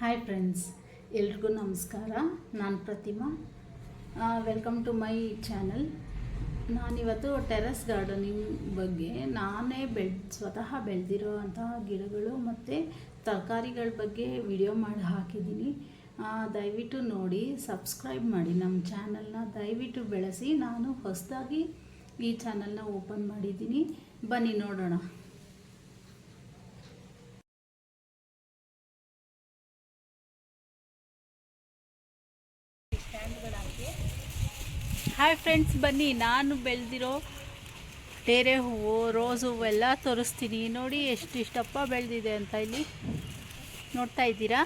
Hi friends ಎಲ್ರಿಗೂ ನಮಸ್ಕಾರ. ನಾನು Pratima. Welcome to my channel ನಾನಿವತ್ತು ಟೆರೆಸ್ ಗಾರ್ಡನಿಂಗ್ ಬಗ್ಗೆ, ನಾನೇ ಬೆಳ್, ಸ್ವತಃ ಬೆಳೆದಿರೋ ಅಂತಹ ಗಿಡಗಳು ಮತ್ತು ತರಕಾರಿಗಳ ಬಗ್ಗೆ ವಿಡಿಯೋ ಮಾಡಿ, ಹಾಕಿದ್ದೀನಿ. ದಯವಿಟ್ಟು ನೋಡಿ ಸಬ್ಸ್ಕ್ರೈಬ್ ಮಾಡಿ ನಮ್ಮ ಚಾನಲ್ನ ದಯವಿಟ್ಟು ಬೆಳೆಸಿ, ನಾನು ಹೊಸದಾಗಿ ಈ ಚಾನಲ್ನ ಓಪನ್ ಮಾಡಿದ್ದೀನಿ. ಬನ್ನಿ ನೋಡೋಣ. ಹಾಯ್ ಫ್ರೆಂಡ್ಸ್, ಬನ್ನಿ. ನಾನು ಬೆಳೆದಿರೋ ಡೇರೆ ಹೂವು, ರೋಸ್ ಹೂವು ಎಲ್ಲ ತೋರಿಸ್ತೀನಿ. ನೋಡಿ ಎಷ್ಟು ಇಷ್ಟಪ್ಪ ಬೆಳೆದಿದೆ ಅಂತ ಇಲ್ಲಿ ನೋಡ್ತಾ ಇದ್ದೀರಾ?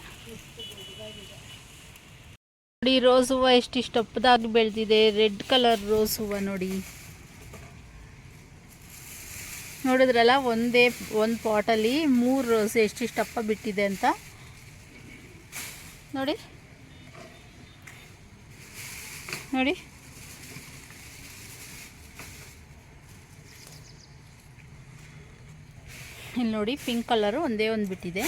ನೋಡಿ, ರೋಸ್ ಹೂವು ಎಷ್ಟು ಇಷ್ಟಪ್ಪದಾಗಿ ಬೆಳೆದಿದೆ. ರೆಡ್ ಕಲರ್ ರೋಸ್ ಹೂವು ನೋಡಿ. ನೋಡಿದ್ರಲ್ಲ, ಒಂದೇ, ಒಂದು ಪಾಟಲ್ಲಿ ಮೂರು ರೋಸ್ ಎಷ್ಟು ಇಷ್ಟಪ್ಪ ಬಿಟ್ಟಿದೆ ಅಂತ. ನೋಡಿ. ನೋಡಿ. ಇಲ್ಲಿ ನೋಡಿ ಪಿಂಕ್ ಕಲರು ಒಂದೇ ಒಂದು ಬಿಟ್ಟಿದೆ.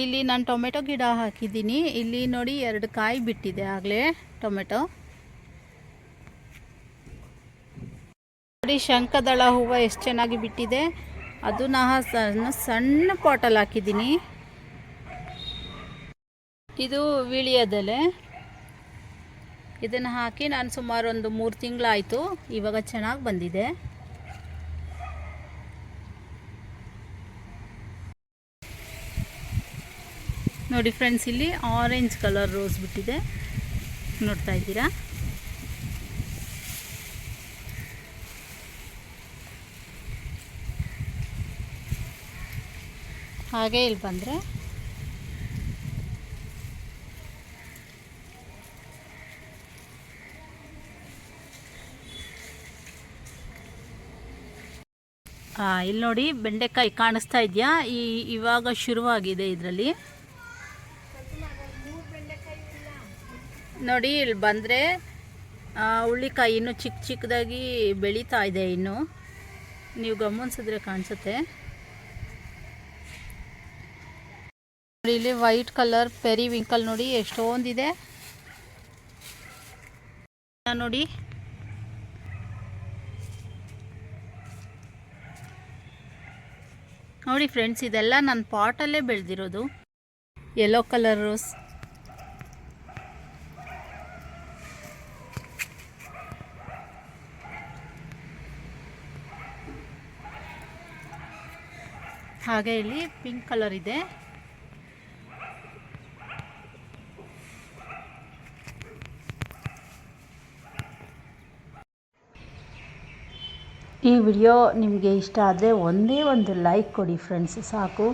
ಇಲ್ಲಿ ನಾನು ಟೊಮೆಟೊ ಗಿಡ ಹಾಕಿದ್ದೀನಿ. ಇಲ್ಲಿ ನೋಡಿ ಎರಡು ಕಾಯಿ ಬಿಟ್ಟಿದೆ ಆಗಲೇ ಟೊಮೆಟೊ. ನೋಡಿ, ಶಂಕದಳ ಹೂವು ಎಷ್ಟು ಚೆನ್ನಾಗಿ ಬಿಟ್ಟಿದೆ. ಅದು ನಾನು ಸಣ್ಣ ಸಣ್ಣ ಪಾಟಲ್ಲಿ ಹಾಕಿದ್ದೀನಿ. ಇದು ವೀಳ್ಯದೆಲೆ. ಇದನ್ನು ಹಾಕಿ ನಾನು ಸುಮಾರು ಒಂದು ಮೂರು ತಿಂಗಳಾಯಿತು. ಇವಾಗ ಚೆನ್ನಾಗಿ ಬಂದಿದೆ. ನೋಡಿ ಫ್ರೆಂಡ್ಸ್, ಇಲ್ಲಿ ಆರೆಂಜ್ ಕಲರ್ ರೋಸ್ ಬಿಟ್ಟಿದೆ. ನೋಡ್ತಾ ಇದ್ದೀರಾ? ಹಾಗೆ ಇಲ್ಲಿ ಬಂದರೆ. ಇಲ್ಲಿ ನೋಡಿ ಬೆಂಡೆಕಾಯಿ ಕಾಣಿಸ್ತಾ ಇದೆಯಾ? ಈ ಇವಾಗ ಶುರುವಾಗಿದೆ ಇದರಲ್ಲಿ. ನೋಡಿ ಇಲ್ಲಿ ಬಂದರೆ ಹುಳ್ಳಿಕಾಯಿ ಇನ್ನೂ ಚಿಕ್ಕ ಚಿಕ್ಕದಾಗಿ ಬೆಳೀತಾ ಇದೆ ಇನ್ನು. ನೀವು ಗಮನಿಸಿದ್ರೆ ಕಾಣಿಸುತ್ತೆ ನೋಡಿ ಇಲ್ಲಿ ವೈಟ್ ಕಲರ್ ಪೆರಿ ವಿಂಕಲ್ ನೋಡಿ ಎಷ್ಟೊಂದಿದೆ. ನೋಡಿ. ನೋಡಿ ಫ್ರೆಂಡ್ಸ್ ಇದೆಲ್ಲ ನನ್ನ ಪಾಟಲ್ಲೇ ಬೆಳೆದಿರೋದು. ಯೆಲ್ಲೋ ಕಲರ್ ರೋಸ್ ಹಾಗೆ ಇಲ್ಲಿ ಪಿಂಕ್ ಕಲರ್ ಇದೆ. ಈ ವಿಡಿಯೋ ನಿಮಗೆ ಇಷ್ಟ ಆದರೆ ಒಂದೇ ಒಂದು ಲೈಕ್ ಕೊಡಿ ಫ್ರೆಂಡ್ಸ್ ಸಾಕು.